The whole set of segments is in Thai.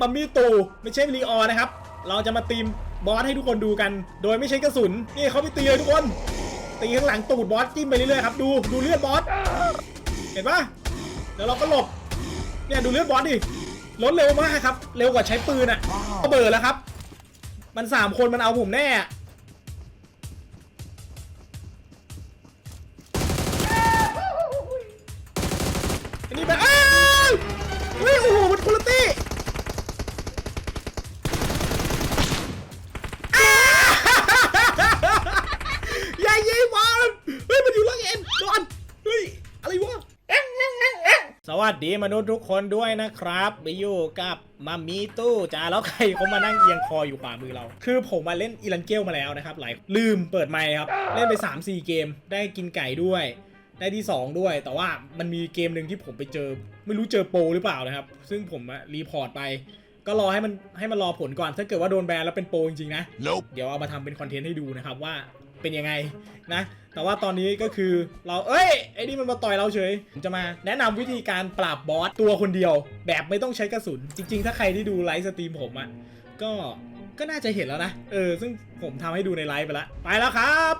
มัมมี่ตูไม่ใช่ลีออนนะครับ เราจะมาตีมบอสให้ทุกคนดูกัน โดยไม่ใช้กระสุน นี่เขาไปตีเลยทุกคน ตีข้างหลังตูดบอสจิ้มไปเรื่อยๆครับ ดูดูเลือดบอส เห็นปะแล้วเราก็หลบ เนี่ยดูเลือดบอสดิลดเร็วมากครับ เร็วกว่าใช้ปืนอะก็เบิดแล้วครับ มันสามคนมันเอาผมแน่อันนี้แบบอ้าวเฮ้ยโอ้โห ดีมนุษย์ทุกคนด้วยนะครับไปอยู่กับมามีตู้จ้าแล้วใครเขามานั่งเอียงคออยู่ขวามือเรา คือผมมาเล่นอีลันเกลมาแล้วนะครับ หลายลืมเปิดไมค์ครับ เล่นไป 3-4 เกม ได้กินไก่ด้วย ได้ที่ 2 ด้วย แต่ว่ามันมีเกมหนึ่งที่ผมไปเจอ ไม่รู้เจอโปรหรือเปล่านะครับ ซึ่งผมอะรีพอร์ตไป ก็รอให้มันให้มันรอผลก่อน ถ้าเกิดว่าโดนแบนแล้วเป็นโปรจริงๆนะ Nope. เดี๋ยวเอามาทำเป็นคอนเทนต์ให้ดูนะครับว่า เป็นยังไงนะ แต่ว่าตอนนี้ก็คือเราเอ้ยไอ้นี่มันมาต่อยเราเฉยผมจะมาแนะนำวิธีการปราบบอสตัวคนเดียว แบบไม่ต้องใช้กระสุน จริง ๆ ถ้าใครที่ดูไลฟ์สตรีมผมอะ่ะก็ก็น่าจะเห็นแล้วนะ เออ ซึ่งผมทำให้ดูในไลฟ์ไปล้วไปแล้วครับ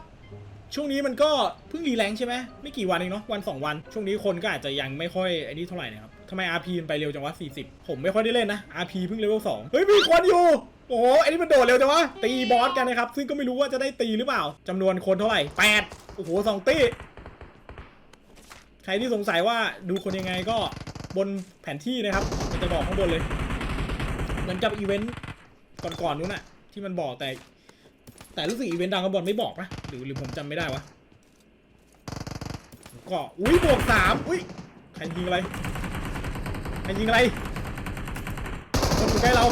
ช่วงนี้มันก็เพิ่งรีแลงใช่ไหมไม่กี่วันเองเนาะวัน 2 วัน ช่วงนี้คนก็อาจจะยังไม่ค่อยไอ้นี่เท่าไหร่นะครับทำไม RP มันไปเร็วจังวะ40 ผมไม่ค่อยได้เล่นนะ RP เพิ่งเลเวล2เฮ้ยมีคนอยู่ โอ้โหอ้นี่มันโดดเร็วจังวะ ตีบอสกันนะครับ ซึ่งก็ไม่รู้ว่าจะได้ตีหรือเปล่าจำนวนคนเท่าไหร่8โอ้โหสองตีใครที่สงสัยว่าดูคนยังไงก็บนแผนที่นะครับมันจะบอกข้างบนเลย เหมือนกับอีเวนต์ก่อนๆนู้นอะที่มันบอกแต่ แต่รู้สึกอีเวนต์ดังกับบอลไม่บอกนะหรือหรือผมจำไม่ได้วะก็อุ้ยบวกสามอุ้ยใครยิงอะไรใครยิงอะไรคนอยู่ใกล้เรา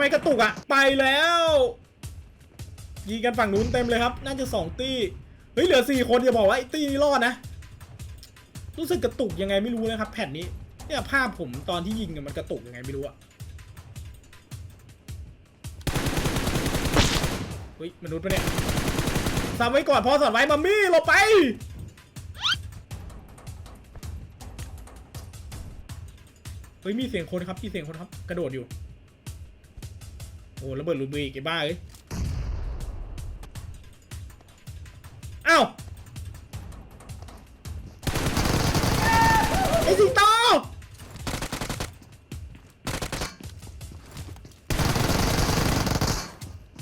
ไมกระตุกอะไปแล้วยิงกันฝั่งนู้นเต็มเลยครับ น่าจะสองตี้ เฮ้ยเหลือสี่คนอย่าบอกว่าไอ้ตี้นี่รอดนะ รู้สึกกระตุกยังไงไม่รู้นะครับ แผ่นนี้เนี่ยภาพผมตอนที่ยิงมันกระตุกยังไงไม่รู้อะเฮ้ยมนุษย์ปะเนี่ยสามไว้ก่อนพอสอนไว้มัมมี่หลบไป เฮ้ยมีเสียงคนครับมีเสียงคนครับ กระโดดอยู่ โอ้ระเบิดหลุดมืออีกไอ้บ้าเอ้ยอ้าวไอ้สิงโต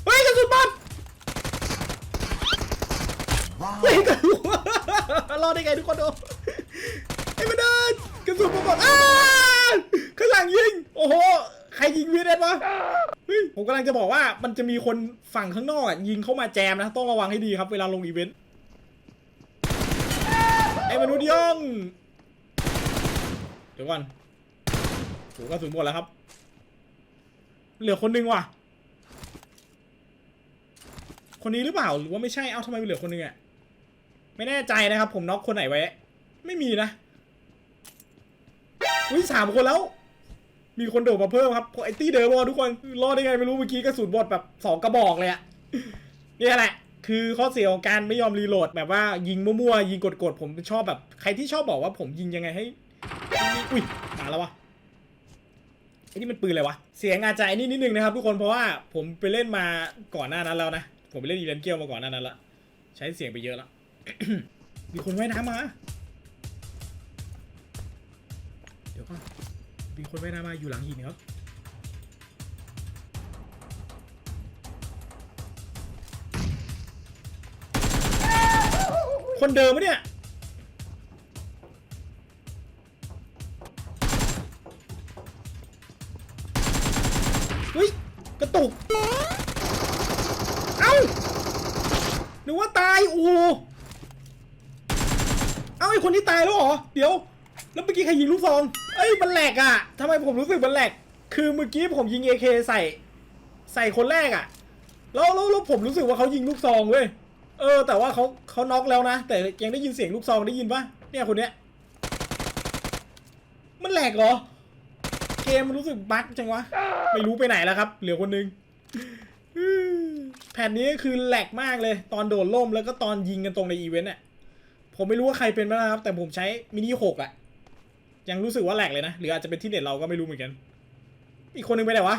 เฮ้ยกระสุนบอลเฮ้ยกระสุน รอดได้ไงทุกคนดูไอ้มันเดินกระสุนบอลอ้าข้างหลังยิง โอ้โห ใครยิงวีเดนวะเฮ้ยผมกำ ลังจะบอกว่ามันจะมีคนฝั่งข้างนอกอะยิงเข้ามาแจมนะต้องระวังให้ดีครับเวลาลงอีเวนต์ไอ้มนุษย์ย่องเดี๋ยวก่อนโหกระสุนหมดแล้วครับ เหลือคนหนึงว่ะ คนนี้หรือเปล่าหรือว่าไม่ใช่เอ้าทำไมเหลือคนนึงอะไม่แน่ใจนะครับ ผมน็อกคนไหนไว้ ไม่มีนะอุ้ยสามคนแล้ว มีคนโดดมาเพิ่มครับพไอตี้เดิมวะทุกคนรอดได้ไงไม่รู้เมื่อกี้กระสุนบอดแบบสองกระบอกเลยอะนี่แหละ คือข้อเสียของการไม่ยอมรีโหลดแบบว่ายิงมั่วๆยิงกดๆผมชอบแบบใครที่ชอบบอกว่าผมยิงยังไงให้อุ้ยมาแล้ววะไอ้นี่มันปืนอะไรวะเสียงอาจจะไอ้นี่นิดนึงนะครับทุกคนเพราะว่าผมไปเล่นมาก่อนหน้านั้นแล้วนะผมไปเล่นอีเลนเกียวมาก่อนหน้านั้นละใช้เสียงไปเยอะแล้วมีคนว่ายน้ำมา มีคนว่น้ำมาอยู่หลังหินครับคนเดิมปะเนี่ย เฮ้ย กระตุก เอ้านึกว่าตาย โอ้เอ้าไอคนนี้ตายแล้วเหรอ เดี๋ยว แล้วเมื่อกี้ใครยิงลูกซอง เอ้ยมันแหลกอะทำไมผมรู้สึกมันแหลก คือเมื่อกี้ผมยิง AK ใส่ ใส่คนแรกอะแล้วแล้วแล้วผมรู้สึกว่าเขายิงลูกซองเว้ย เออ แต่ว่าเขาเขาน็อกแล้วนะ แต่ยังได้ยินเสียงลูกซองได้ยินปะเนี่ยคนเนี้ย มันแหลกเหรอ เกมมันรู้สึกบั๊กจังวะ ไม่รู้ไปไหนแล้วครับ เหลือคนนึงแผ่นนี้คือแหลกมากเลย ตอนโดดล่มแล้วก็ตอนยิงกันตรงในอีเวนต์เนี่ยผมไม่รู้ว่าใครเป็นบ้างนะครับ แต่ผมใช้มินิหกอะ ยังรู้สึกว่าแหลกเลยนะ หรืออาจจะเป็นที่เน็ตเราก็ไม่รู้เหมือนกัน อีกคนหนึงไปไหนวะ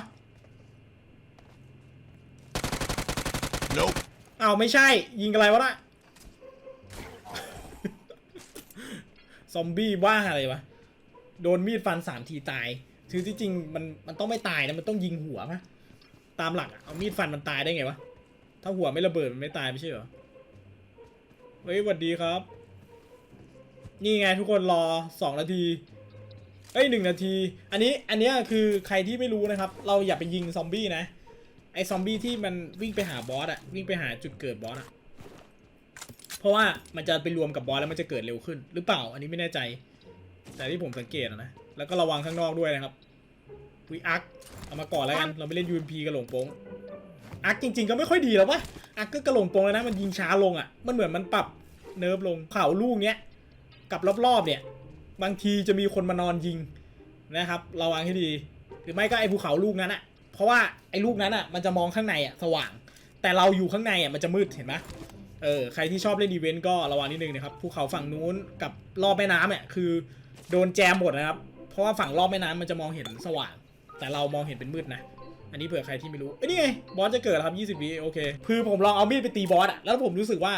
Nope. อ้าวไม่ใช่ ยิงอะไรวะน่ะ ซอมบี้บ้าอะไรวะ โดนมีดฟันสามทีตายคือที่จริงมันมันต้องไม่ตายนะมันต้องยิงหัวปะตามหลักอะเอามีดฟันมันตายได้ไงวะ ถ้าหัวไม่ระเบิดมันไม่ตายไม่ใช่เหรอ เฮ้ยสวัสดีครับ นี่ไงทุกคนรอสองนาที เอ้ยหนึ่งนาที อันนี้อันเนี้ยคือใครที่ไม่รู้นะครับ เราอย่าไปยิงซอมบี้นะ ไอซอมบี้ที่มันวิ่งไปหาบอสอะวิ่งไปหาจุดเกิดบอสอะเพราะว่ามันจะไปรวมกับบอสแล้วมันจะเกิดเร็วขึ้น หรือเปล่า อันนี้ไม่แน่ใจ แต่ที่ผมสังเกตนะ แล้วก็ระวังข้างนอกด้วยนะครับวิอักเอามาก่อนแล้วกัน เราไม่เล่น UMP กระหลงโป้งอักจริง ๆ ก็ไม่ค่อยดีแล้ววะอักก็กระหลงโป้งแล้วนะ มันยิงช้าลงอะมันเหมือนมันปรับเนิร์ฟลงเข่าลูกเนี้ยกับรอบๆเนี่ย บางทีจะมีคนมานอนยิงนะครับระวังให้ดีหรือไม่ก็ไอ้ภูเขาลูกนั้นอะเพราะว่าไอ้ลูกนั้นอะมันจะมองข้างในอะสว่าง แต่เราอยู่ข้างในอะมันจะมืดเห็นไหมเออใครที่ชอบเล่นอีเวนต์ก็ระวังนิดนึงนะครับภูเขาฝั่งนู้นกับรอบแม่น้ำเนี่ยคือโดนแจมหมดนะครับ เพราะว่าฝั่งรอบแม่น้ำมันจะมองเห็นสว่าง แต่เรามองเห็นเป็นมืดนะอันนี้เผื่อใครที่ไม่รู้เอ้ยนี่ไงบอสจะเกิดครับ 20วิโอเค คือผมลองเอามีดไปตีบอสอะแล้วผมรู้สึกว่า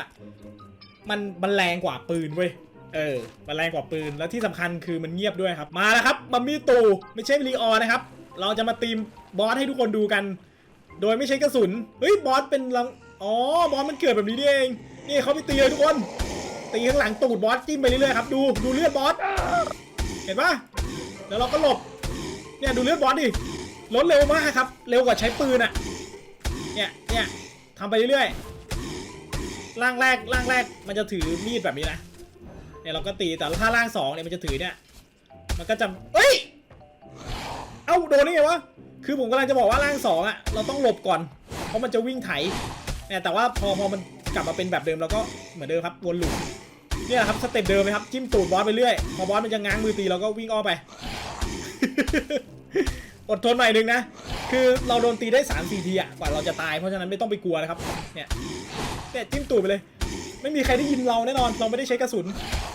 มันมันแรงกว่าปืนเว้ย เออมันแรงกว่าปืน แล้วที่สำคัญคือมันเงียบด้วยครับ มาแล้วครับมัมมี่ตูไม่ใช่ลีออนนะครับ เราจะมาตีมบอสให้ทุกคนดูกัน โดยไม่ใช้กระสุน เฮ้ยบอสเป็นลัง อ๋อบอสมันเกิดแบบนี้เอง นี่เขาไปตีเลยทุกคน ตีข้างหลังตูดบอสจิ้มไปเรื่อยๆครับ ดูดูเลือดบอส เห็นปะแล้วเราก็หลบ เนี่ยดูเลือดบอสดิ ลดเร็วมากครับ เร็วกว่าใช้ปืนอะเนี่ยเนี่ยทำไปเรื่อยๆร่างแรกร่างแรกมันจะถือมีดแบบนี้นะ เนี่ยเราก็ตีแต่ถ้าร่างสองเนี่ยมันจะถือเนี่ย มันก็จะเอ้ย เอ้าโดนนี่ไงวะ คือผมกำลังจะบอกว่าร่างสองอะเราต้องหลบก่อน เพราะมันจะวิ่งไถเนี่ยแต่ว่าพอพอมันกลับมาเป็นแบบเดิมเราก็เหมือนเดิมครับวนลูปเนี่ยครับสเต็ปเดิมเลยครับจิ้มตูดบอสไปเรื่อยพอบอสมันจะง้างมือตีเราก็วิ่งอ้อมไปอดทนหน่อยหนึงนะ คือเราโดนตีได้3ามสี่ทีอะกว่าเราจะตายเพราะฉะนั้นไม่ต้องไปกลัวนะครับ เนี่ยเนี่ยจิ้มตูดไปเลย ไม่มีใครได้ยินเราแน่นอน เราไม่ได้ใช้กระสุน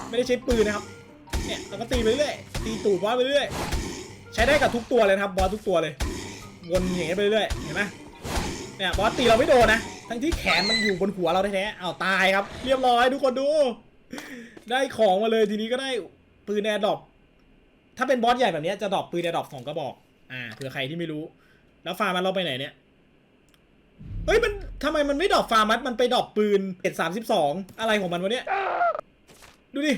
ไม่ได้ใช้ปืนนะครับ เนี่ยเราก็ตีไปเรื่อยตีตูดบอสไปเรื่อยใช้ได้กับทุกตัวเลยนะครับบอสทุกตัวเลย วนอย่างเงี้ยไปเรื่อยเห็นไหมเนี่ยบอสตีเราไม่โดนนะทั้งที่แขนมันอยู่บนหัวเราแท้ๆเอ้าตายครับ เรียบร้อยทุกคนดู ได้ของมาเลยทีนี้ก็ได้ปืนแอร์ดรอปถ้าเป็นบอสใหญ่แบบนี้จะดรอปปืนแอร์ดรอปสองกระบอก อ่าเผื่อใครที่ไม่รู้ แล้วฟาร์มันเราไปไหนเนี่ยเฮ้ยมันทำไมมันไม่ดรอปฟาร์มัสมันไปดรอปปืนเอ็ดสามสิบสองอะไรของมันวะเนี่ย ดูดิ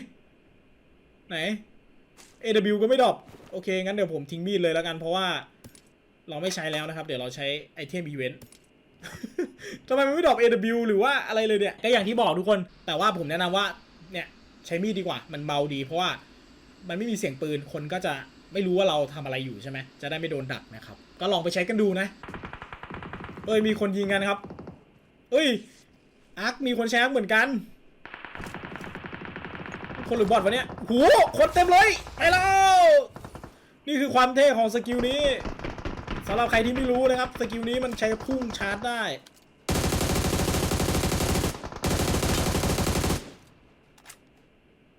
ไหน AW ก็ไม่ดรอปโอเค งั้นเดี๋ยวผมทิ้งมีดเลยแล้วกัน เพราะว่าเราไม่ใช้แล้วนะครับ เดี๋ยวเราใช้ไอเทมอีเวนต์ทำไมมันไม่ดรอป AW หรือว่าอะไรเลยเนี่ย ก็อย่างที่บอกทุกคน แต่ว่าผมแนะนำว่า เนี่ย ใช้มีดดีกว่า มันเบาดี เพราะว่ามันไม่มีเสียงปืน คนก็จะไม่รู้ว่าเราทำอะไรอยู่ใช่ไหม จะได้ไม่โดนดักนะครับ ก็ลองไปใช้กันดูนะ เอ้ย มีคนยิงกันครับ เอ้ยอาร์คมีคนแชร์เหมือนกัน คนหรือบอทวะเนี่ยโหคนเต็มเลยไปแล้วนี่คือความเท่ของสกิลนี้สำหรับใครที่ไม่รู้นะครับสกิลนี้มันใช้พุ่งชาร์จได้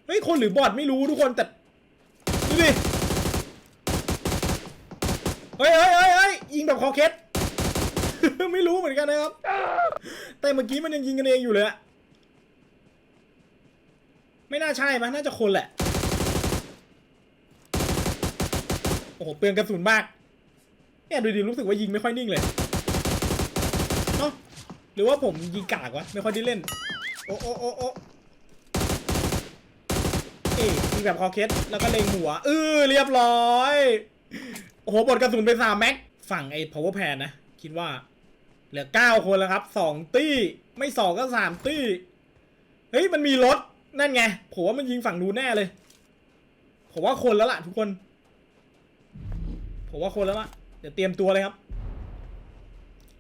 เฮ้ยคนหรือบอทไม่รู้ทุกคนแต่ดูดิเฮ้ยเฮ้ยเฮ้ยเฮ้ยยิงแบบคอเคสไม่รู้เหมือนกันนะครับ แต่เมื่อกี้มันยังยิงกันเองอยู่เลยอะ ไม่น่าใช่มั้ยน่าจะคนแหละ โอ้โหเปลืองกระสุนมากเนี่ยดูดิรู้สึกว่ายิงไม่ค่อยนิ่งเลยเนาะหรือว่าผมยิงกากวะไม่ค่อยได้เล่น โอ้โอ้โอ้โอ้เอ้ยยิงแบบคอเคสแล้วก็เล็งหัวเออเรียบร้อยโอ้โหบดกระสุนไปสามแม็กฝั่งไอ้ power pan นะ คิดว่า เหลือเก้าคนแล้วครับสองตี้ ไม่สองก็สามตี้ เฮ้ย มันมีรถ นั่นไง ผมว่ามันยิงฝั่งนู้นแน่เลย ผมว่าคนแล้วล่ะ ทุกคน ผมว่าคนแล้วล่ะ เดี๋ยวเตรียมตัวเลยครับ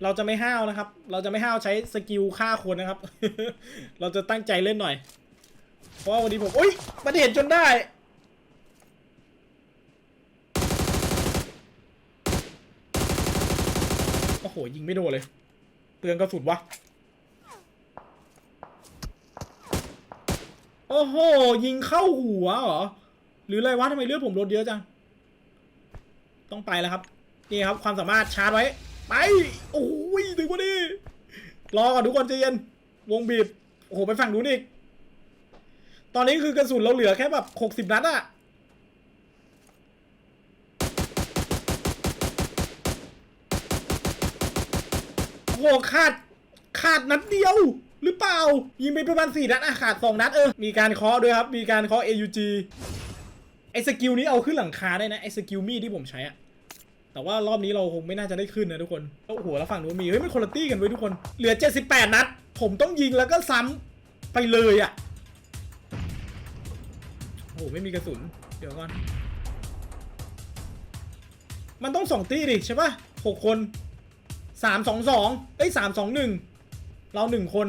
เราจะไม่ห้าวนะครับ เราจะไม่ห้าวใช้สกิลฆ่าคนนะครับ เราจะตั้งใจเล่นหน่อย เพราะว่าวันนี้ผมอุ้ยประเด็นจนได้โอ้โหยิงไม่โดนเลยเปลืองกระสุนวะ โอ้โห ยิงเข้าหัวเหรอ หรืออะไรวะทำไมเลือดผมลดเยอะจัง ต้องไปแล้วครับ นี่ครับความสามารถชาร์จไว้ ไป โอ้ยถึงพอดีรอก่อนทุกคนใจเย็น วงบีบ โอ้โห ไปฝั่งนู้นอีก ตอนนี้คือกระสุนเราเหลือแค่แบบหกสิบนัดอะโอ้โหขาด ขาดนัดเดียว หรือเปล่า ยิงไปประมาณสี่นัดอะขาดสองนัดเออ มีการเคาะด้วยครับ มีการเคาะ AUG ไอ้สกิลนี้เอาขึ้นหลังคาได้นะไอ้สกิลมีดที่ผมใช้อะแต่ว่ารอบนี้เราคงไม่น่าจะได้ขึ้นนะทุกคนโอ้โหแล้วฝั่งนู้นมี เฮ้ยมันคนละตี้กันเว้ยทุกคน เหลือ 78 นัด ผมต้องยิงแล้วก็ซ้ำไปเลยอะ่ะ โอ้โห ไม่มีกระสุน เดี๋ยวก่อน มันต้องสองตี้ดิใช่ปะหกคนสามสองสองเอ้ยสามสองหนึ่ง เราหนึ่งคน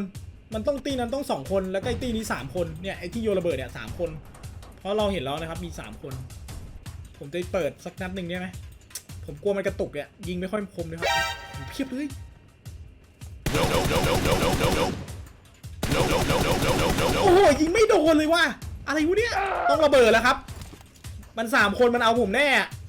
มันต้องตี้นั้นต้องสองคนแล้วก็ไอ้ตี้นี้สามคนเนี่ยไอ้ที่โยนระเบิดเนี่ยสามคน เพราะเราเห็นแล้วนะครับมีสามคน ผมจะเปิดสักนัดหนึ่งได้ไหมผมกลัวมันกระตุกเนี่ยยิงไม่ค่อยคมเลยครับผมเพียบเลย No, no, no, no, no, no, no, no. No, no, no, no, no, no, no, โอ้ no. โหยิงไม่โดนเลยว่ะอะไรวะเนี่ยต้องระเบิดแล้วครับ มันสามคนมันเอาผมแน่อัน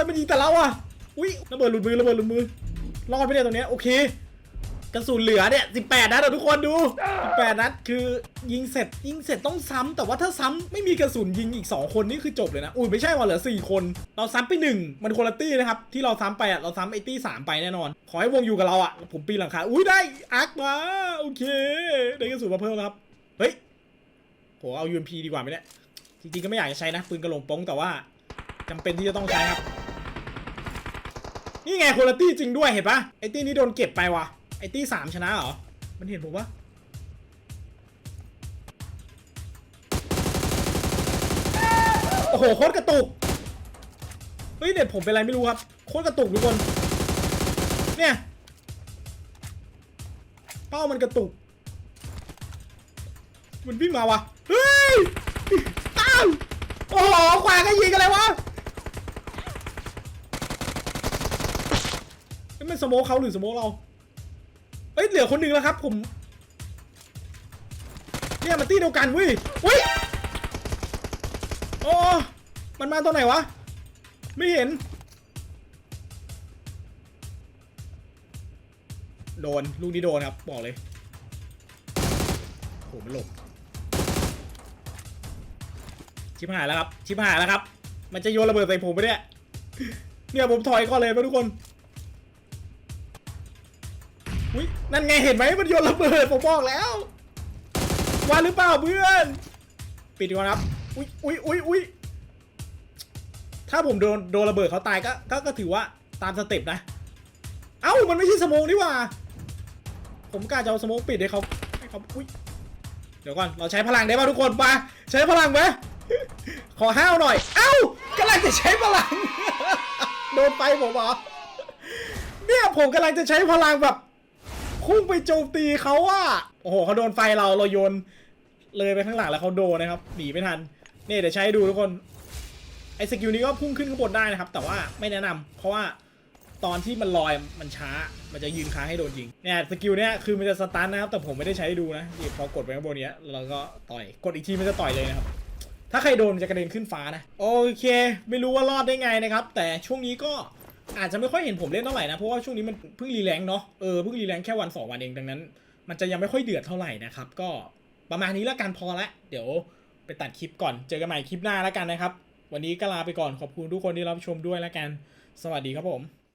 ไมมันยิงแต่เราอะอุ้ยระเบิดหลุดมือระเบิดหลุดมือรอดไปเนี่ยตรงเนี้ยโอเคกระสุนเหลือเนี่ย18นัดอะทุกคนดู18นัดคือยิงเสร็จยิงเสร็จต้องซ้ำแต่ว่าถ้าซ้ำไม่มีกระสุนยิงอีก 2 คนนี่คือจบเลยนะ อุ้ยไม่ใช่ว่าเหลือ 4 คน เราซ้ำไป 1 มันคนละตี้นะครับ ที่เราซ้ำไปอะเราซ้ำไอตี้3ไปแน่นอน ขอให้วงอยู่กับเราอะ ผมปีนหลังคาอุ้ยได้อาร์คมาโอเค ได้กระสุนมาเพิ่มแล้วครับ เฮ้ยโหเอา UMP ดีกว่าไหมเนี่ยจริงๆก็ไม่อยากจะใช้นะปืนกระโหลกป้งแต่ว่าจำเป็นที่จะต้องใช้ครับ นี่ไงคุณตี้จริงด้วยเห็นปะไอตี้นี้โดนเก็บไปว่ะไอตี้สามชนะเหรอ มันเห็นผมปะโอ้โหโคตรกระตุก เฮ้ยเน็ตผมเป็นไรไม่รู้ครับ โคตรกระตุกทุกคน เนี่ย เป้ามันกระตุก มันวิ่งมาวะเฮ้ยอ้าวโอ้โหขวาก็ยิงอะไรวะนี่ มันสโมกเขาหรือสโมกเรา เอ้ยเหลือคนหนึ่งแล้วครับผม เนี่ยมันตีเดียวกันเว้ยเว้ยโอ้มันมาตอนไหนวะ ไม่เห็น โดน ลูกนี้โดนครับ บอกเลยโหมันหลบ ชิบหายแล้วครับ ชิบหายแล้วครับ มันจะโยนระเบิดใส่ผมไปเนี่ย เนี่ยผมถอยก่อนเลยนะทุกคน อุ้ยนั่นไงเห็นไหมมันโยนระเบิดผมบอกแล้วว่าหรือเปล่าเพื่อน ปิดก่อนครับ อุ้ยอุ้ยอุ้ยอุ้ยถ้าผมโดนโดนระเบิดเขาตายก็ก็ก็ถือว่าตามสเต็ปนะ เอ้ามันไม่ใช่สมองนี่หว่า ผมกล้าจะเอาสมองปิดให้เขาให้เขาอุ้ยเดี๋ยวก่อนเราใช้พลังได้ป่ะทุกคนมาใช้พลังไหมขอห้าวหน่อย เอ้ากำลังจะใช้พลัง โดนไปผมเหรอเนี่ยผมกำลังจะใช้พลังแบบ พุ่งไปโจมตีเขาอะโอ้โหเขาโดนไฟเราเราโยนเลยไปข้างหลังแล้วเขาโดนนะครับหนีไม่ทันนี่เดี๋ยวใช้ดูทุกคนไอ้สกิลนี้ก็พุ่งขึ้นข้างบนได้นะครับ แต่ว่าไม่แนะนำเพราะว่าตอนที่มันลอยมันช้ามันจะยืนค้างให้โดนยิงเนี่ยสกิลเนี้ยคือมันจะสตันนะครับ แต่ผมไม่ได้ใช้ให้ดูนะนี่พอกดไปข้างบนเนี้ยแล้วก็ต่อยกดอีกทีมันจะต่อยเลยนะครับถ้าใครโดนจะกระเด็นขึ้นฟ้านะ โอเค ไม่รู้ว่ารอดได้ไงนะครับ แต่ช่วงนี้ก็ อาจจะไม่ค่อยเห็นผมเล่นเท่าไหร่นะ เพราะว่าช่วงนี้มันเพิ่งรีแลงค์เนาะเออเพิ่งรีแลงค์แค่วันสองวันเองดังนั้น มันจะยังไม่ค่อยเดือดเท่าไหร่นะครับ ก็ประมาณนี้แล้วกันพอละ เดี๋ยวไปตัดคลิปก่อนเจอกันใหม่คลิปหน้าแล้วกันนะครับ วันนี้ก็ลาไปก่อนขอบคุณทุกคนที่รับชมด้วยแล้วกัน สวัสดีครับผม